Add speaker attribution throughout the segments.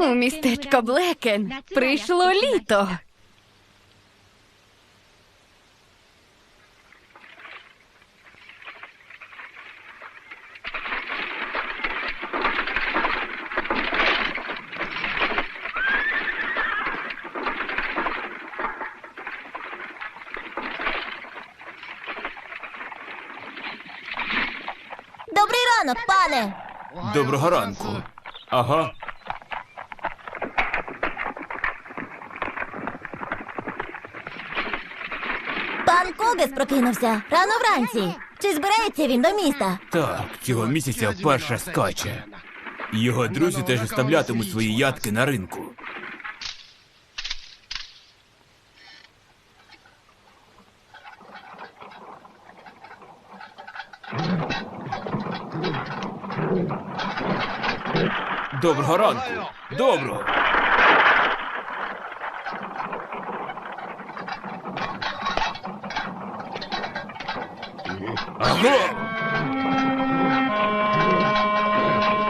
Speaker 1: містечко Блекен прийшло літо.
Speaker 2: Добрий ранок, пане.
Speaker 3: Доброго ранку. Ага.
Speaker 2: Пан прокинувся рано вранці. Чи збирається він до міста?
Speaker 3: Так, цього місяця вперше скаче. Його друзі теж виставлятимуть свої ядки на ринку. Доброго ранку. Доброго. Аго!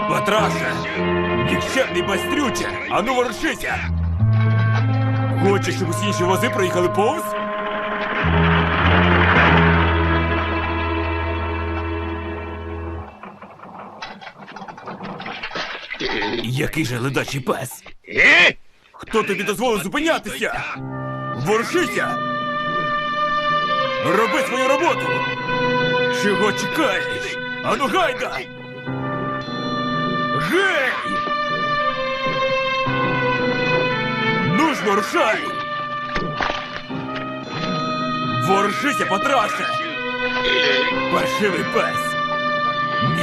Speaker 3: Патраша! Нікчемний бастрюче! Ану ворушися! Хочеш, щоб усі інші вози проїхали повз? Який же ледачий пес? Хто тобі дозволив зупинятися? Ворушися! Роби свою роботу! Чого чекаєш? Ану гайда! Гей! Ну ж, ворушай! Ворушися, Патраше! Паршивий пес!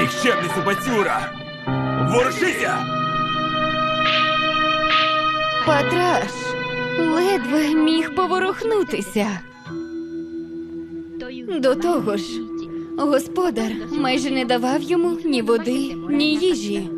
Speaker 3: Нікчемний собацюра! Ворушися!
Speaker 1: Патраш ледве міг поворухнутися. До того ж, господар майже не давав йому ні води, ні їжі.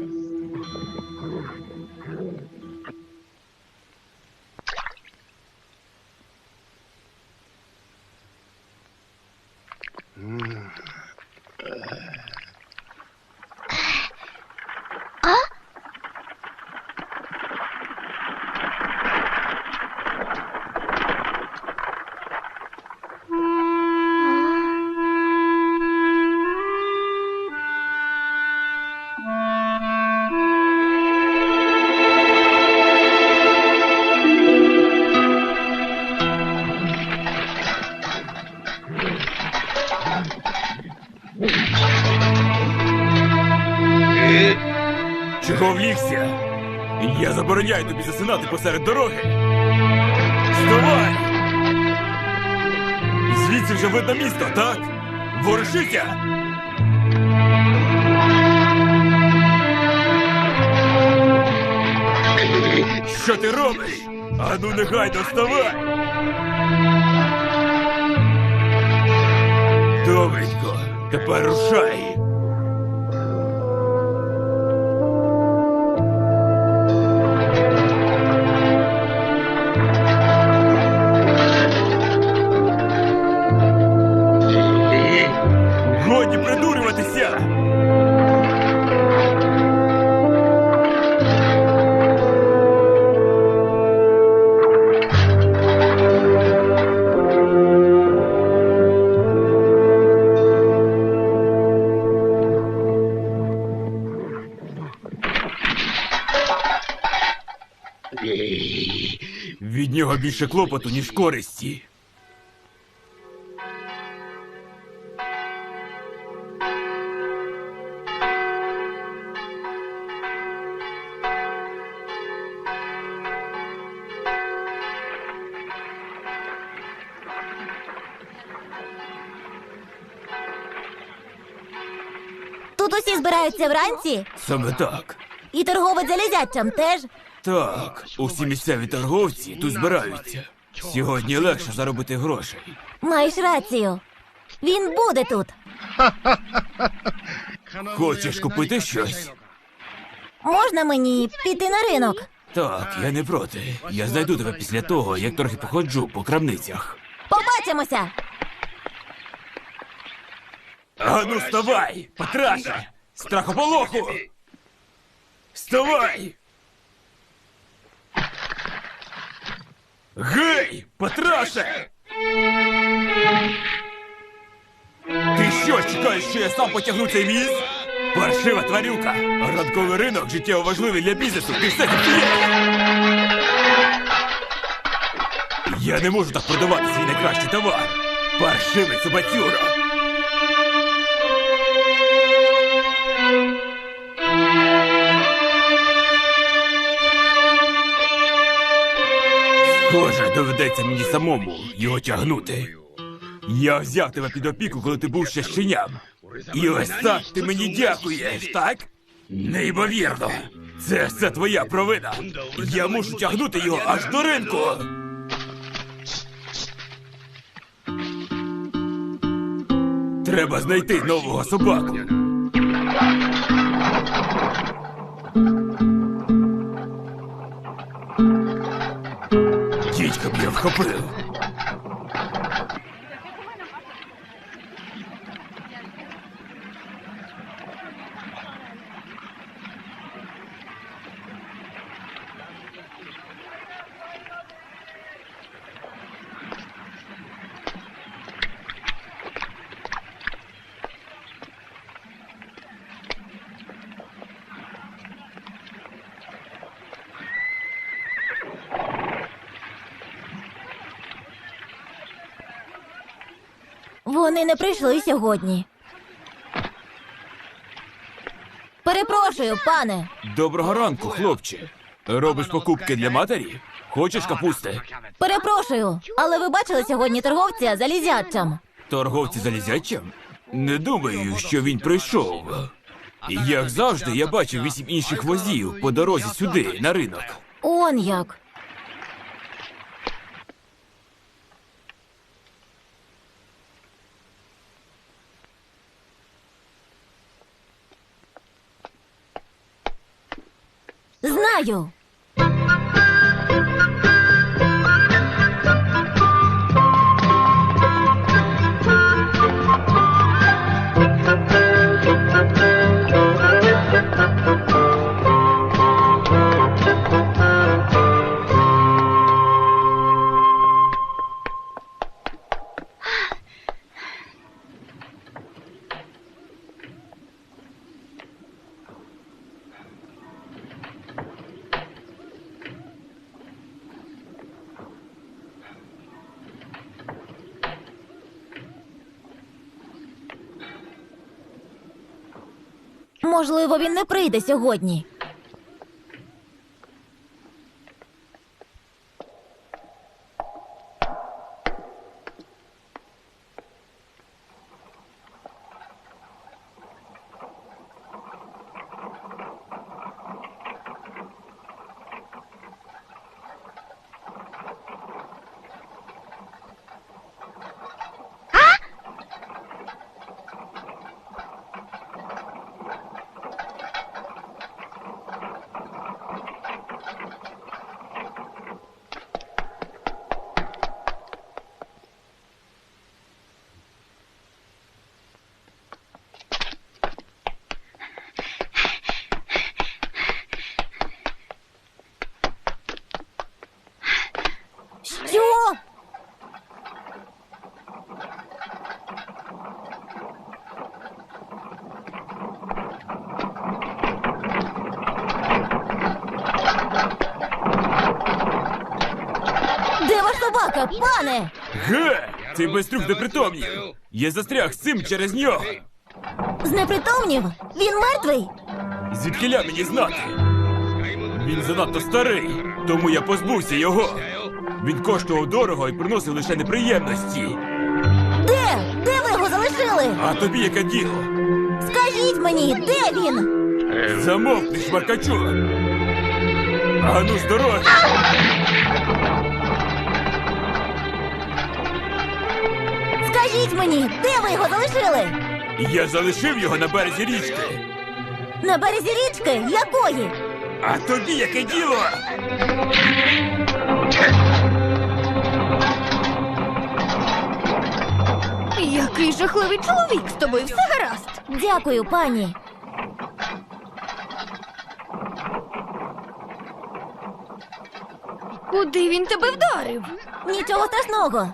Speaker 3: Забороняю тобі засинати посеред дороги. Вставай! Звідси вже видно місто, так? Ворушися! Що ти робиш? Ану негайно вставай! Добренько, тепер рушай! Від нього більше клопоту, ніж користі.
Speaker 2: Тут усі збираються вранці,
Speaker 3: Саме так.
Speaker 2: і торговець залізячам теж.
Speaker 3: Так, усі місцеві торговці тут збираються. Сьогодні легше заробити грошей.
Speaker 2: Маєш рацію. Він буде тут.
Speaker 3: Хочеш купити щось?
Speaker 2: Можна мені піти на ринок?
Speaker 3: Так, я не проти. Я знайду тебе після того, як трохи походжу по крамницях.
Speaker 2: Побачимося!
Speaker 3: Ану, вставай! Патраша! Страхополоху! Вставай! Гей, Патраше! Ти що, чекаєш, що я сам потягну цей віз? Паршива тварюка! Ранковий ринок життєво важливий для бізнесу. Ти все! Я не можу так продавати свій найкращий товар. Паршивий собацюра. Схоже, доведеться мені самому його тягнути. Я взяв тебе під опіку, коли ти був ще щеням. І ось так ти мені дякуєш, так? Неймовірно. Це все твоя провина. Я мушу тягнути його аж до ринку. Треба знайти нового собаку. Дідька б я вхопив.
Speaker 2: Вони не прийшли сьогодні. Перепрошую, пане.
Speaker 3: Доброго ранку, хлопче. Робиш покупки для матері? Хочеш капусти?
Speaker 2: Перепрошую, але ви бачили сьогодні торговця залізячим?
Speaker 3: Торговці залізячим? Не думаю, що він прийшов. Як завжди, я бачив вісім інших возів по дорозі сюди, на ринок.
Speaker 2: Он як. Знаю. Можливо, він не прийде сьогодні. Що? Де ваш пане?
Speaker 3: Ге! Цей байстрюк непритомнів! Я застряг з цим через нього!
Speaker 2: Знепритомнів? Він мертвий?
Speaker 3: Звідкиля мені знати? Він занадто старий, тому я позбувся його. Він коштував дорого і приносив лише неприємності.
Speaker 2: Де? Де ви його залишили?
Speaker 3: А тобі яке діло?
Speaker 2: Скажіть мені, де він?
Speaker 3: Замовкни, шмаркачу! Ану з дороги!
Speaker 2: Скажіть мені, де ви його залишили?
Speaker 3: Я залишив його на березі річки.
Speaker 2: На березі річки? Якої?
Speaker 3: А тобі яке діло?
Speaker 1: Який жахливий чоловік з тобою, все гаразд.
Speaker 2: Дякую, пані.
Speaker 1: Куди він тебе вдарив?
Speaker 2: Нічого страшного.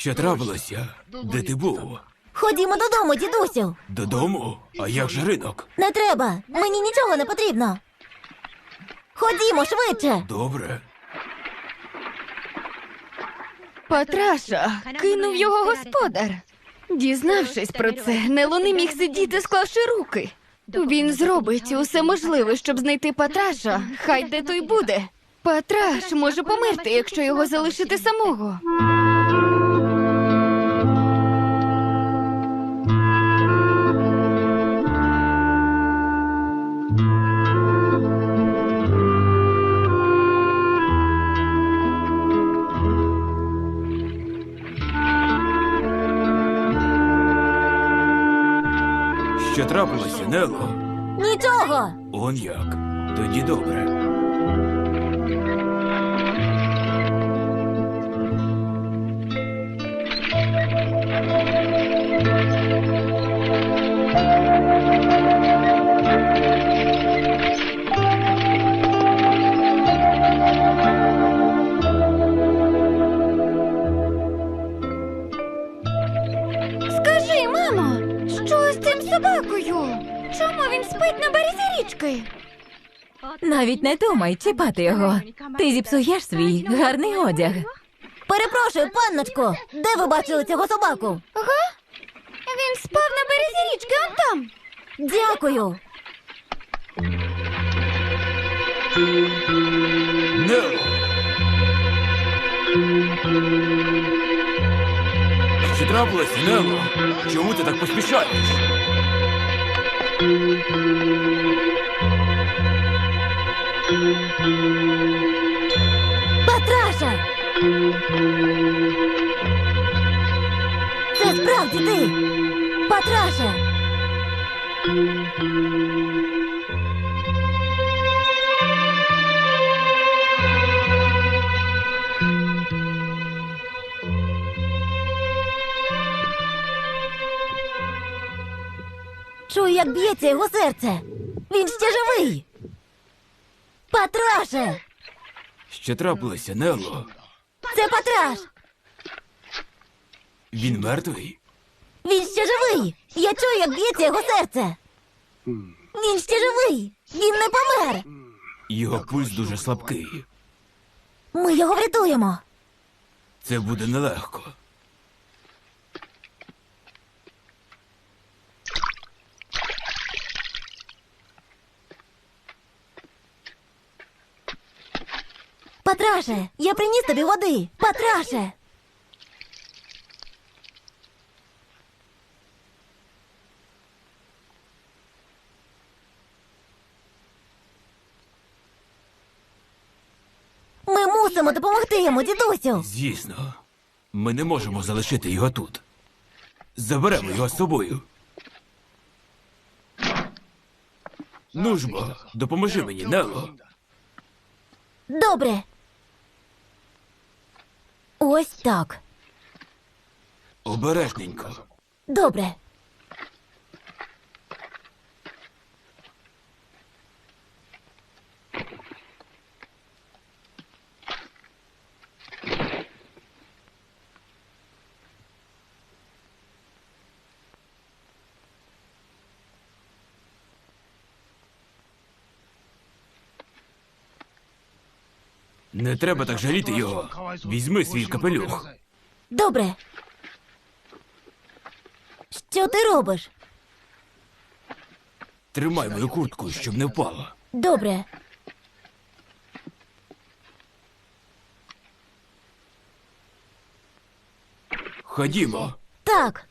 Speaker 3: Що трапилося? Де ти був?
Speaker 2: Ходімо додому, дідусю.
Speaker 3: Додому? А як же ринок?
Speaker 2: Не треба. Мені нічого не потрібно. Ходімо швидше.
Speaker 3: Добре.
Speaker 1: Патраша кинув його господар. Дізнавшись про це, Нело не міг сидіти, склавши руки. Він зробить усе можливе, щоб знайти Патраша, хай де той буде. Патраш може померти, якщо його залишити самого.
Speaker 3: Що трапилося, Нело?
Speaker 2: Нічого.
Speaker 3: Он як. Тоді добре.
Speaker 4: Навіть не думай чіпати його. Ти зіпсуєш свій гарний одяг.
Speaker 2: Перепрошую, панночко. Де ви бачили цього собаку?
Speaker 1: Ага. Він спав на березі річки, он там.
Speaker 2: Дякую.
Speaker 3: Нело! Що трапилося, Нело? Чому ти так поспішаєш?
Speaker 2: Патраша! Це справді ти! Патраша! Чую, як б'ється його серце. Він ще живий. Патраше!
Speaker 3: Що трапилося, Нело?
Speaker 2: Це Патраш!
Speaker 3: Він мертвий?
Speaker 2: Він ще живий! Я чую, як б'ється його серце. Він ще живий! Він не помер!
Speaker 3: Його пульс дуже слабкий.
Speaker 2: Ми його врятуємо.
Speaker 3: Це буде нелегко.
Speaker 2: Патраше, я приніс тобі води. Патраше. Ми мусимо допомогти йому, дідусю.
Speaker 3: Звісно, ми не можемо залишити його тут. Заберемо його з собою. Ну ж бо, допоможи мені, Нело.
Speaker 2: Добре. Ось так.
Speaker 3: Обережненько.
Speaker 2: Добре.
Speaker 3: Не треба так жаліти його. Візьми свій капелюх.
Speaker 2: Добре. Що ти робиш?
Speaker 3: Тримай мою куртку, щоб не впала.
Speaker 2: Добре.
Speaker 3: Ходімо.
Speaker 2: Так.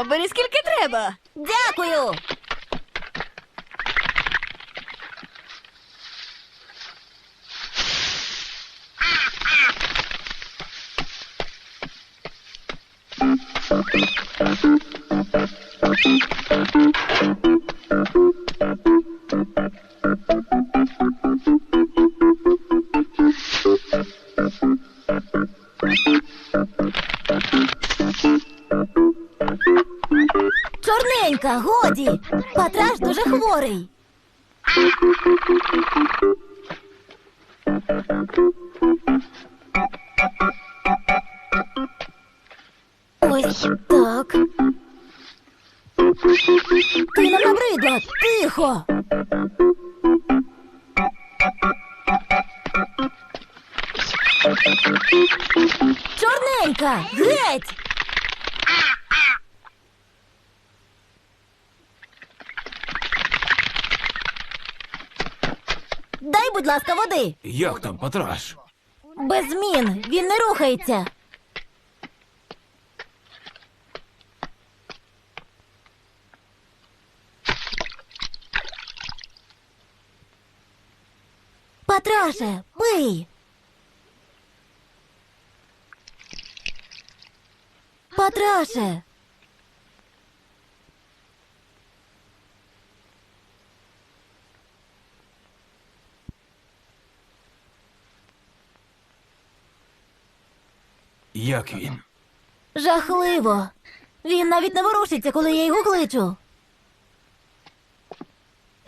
Speaker 1: Звісно, бери скільки треба.
Speaker 2: Дякую. Чорненька, годі. Патраш дуже хворий. Ось так. Ти нам набридла. Тихо. Чорненька, геть! Дай, будь ласка, води.
Speaker 3: Як там, Патраш?
Speaker 2: Без змін. Він не рухається. Патраше, пий. Патраше.
Speaker 3: Як він?
Speaker 2: Жахливо. Він навіть не ворушиться, коли я його кличу.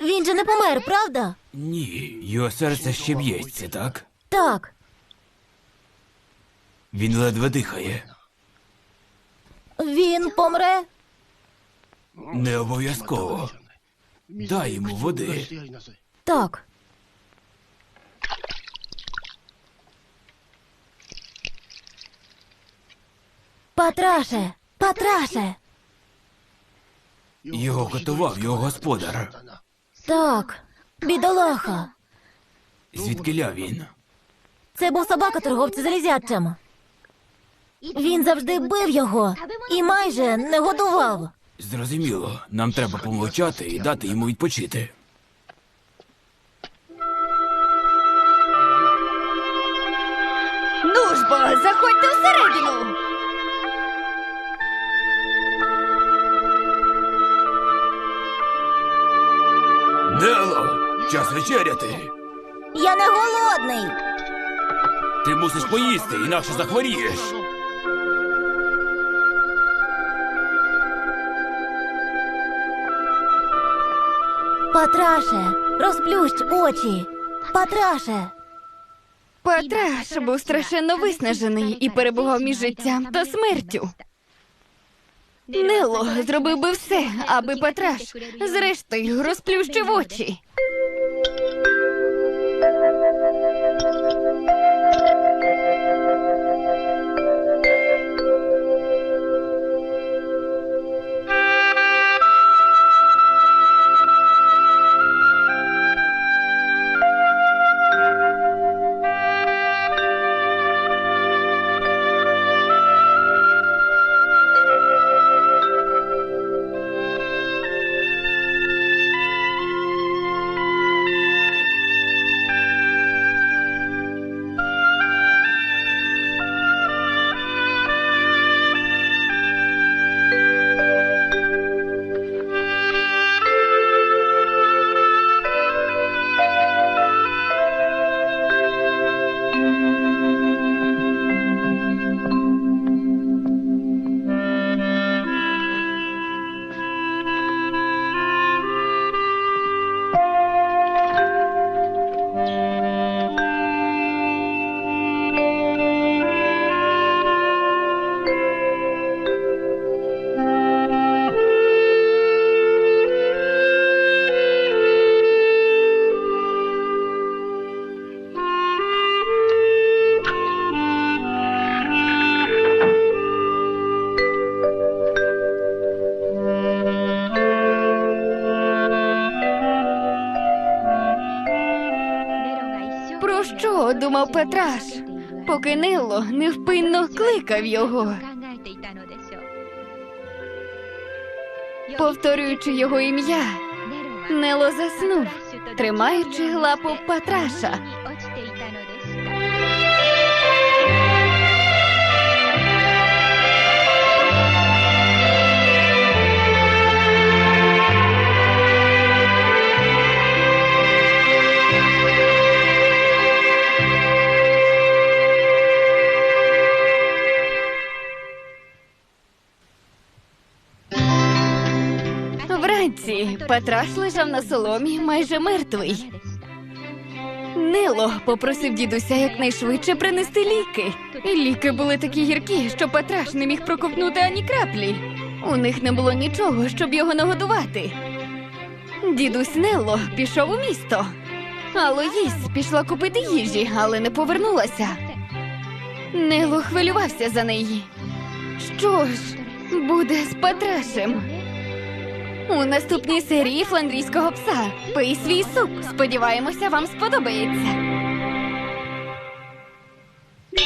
Speaker 2: Він же не помер, правда?
Speaker 3: Ні, його серце ще б'ється, так?
Speaker 2: Так.
Speaker 3: Він ледве дихає.
Speaker 2: Він помре.
Speaker 3: Не обов'язково. Дай йому води.
Speaker 2: Так. Патраше, Патраше.
Speaker 3: Його готував його господар.
Speaker 2: Так, бідолаха.
Speaker 3: Звідкиля він?
Speaker 2: Це був собака торговця залізячим. Він завжди бив його і майже не годував.
Speaker 3: Зрозуміло, нам треба помовчати і дати йому відпочити.
Speaker 1: Ну ж бо, заходьте всередину.
Speaker 3: Час вечеряти!
Speaker 2: Я не голодний.
Speaker 3: Ти мусиш поїсти, інакше захворієш.
Speaker 2: Патраше, розплющ очі. Патраше.
Speaker 1: Патраш був страшенно виснажений і перебував між життям та смертю. Нело зробив би все, аби Патраш зрештою розплющив очі. Що Петраш, поки Нело невпинно кликав його, повторюючи його ім'я. Нело заснув, тримаючи лапу Патраша. Вранці лежав на соломі майже мертвий. Нело попросив дідуся якнайшвидше принести ліки. І ліки були такі гіркі, що Патраш не міг проковтнути ані краплі. У них не було нічого, щоб його нагодувати. Дідусь Нело пішов у місто. А Лоїс пішла купити їжі, але не повернулася. Нело хвилювався за неї. Що ж буде з Патрашем? У наступній серії фландрійського пса пий свій суп. Сподіваємося, вам сподобається.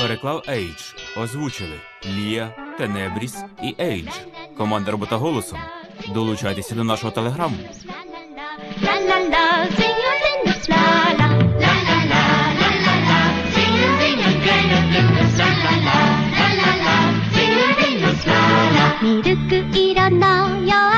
Speaker 3: Переклав Ейдж. Озвучили Лія, Тенебріс і Ейдж. Команда робота голосом. Долучайтеся до нашого телеграму. 미르크 일어나요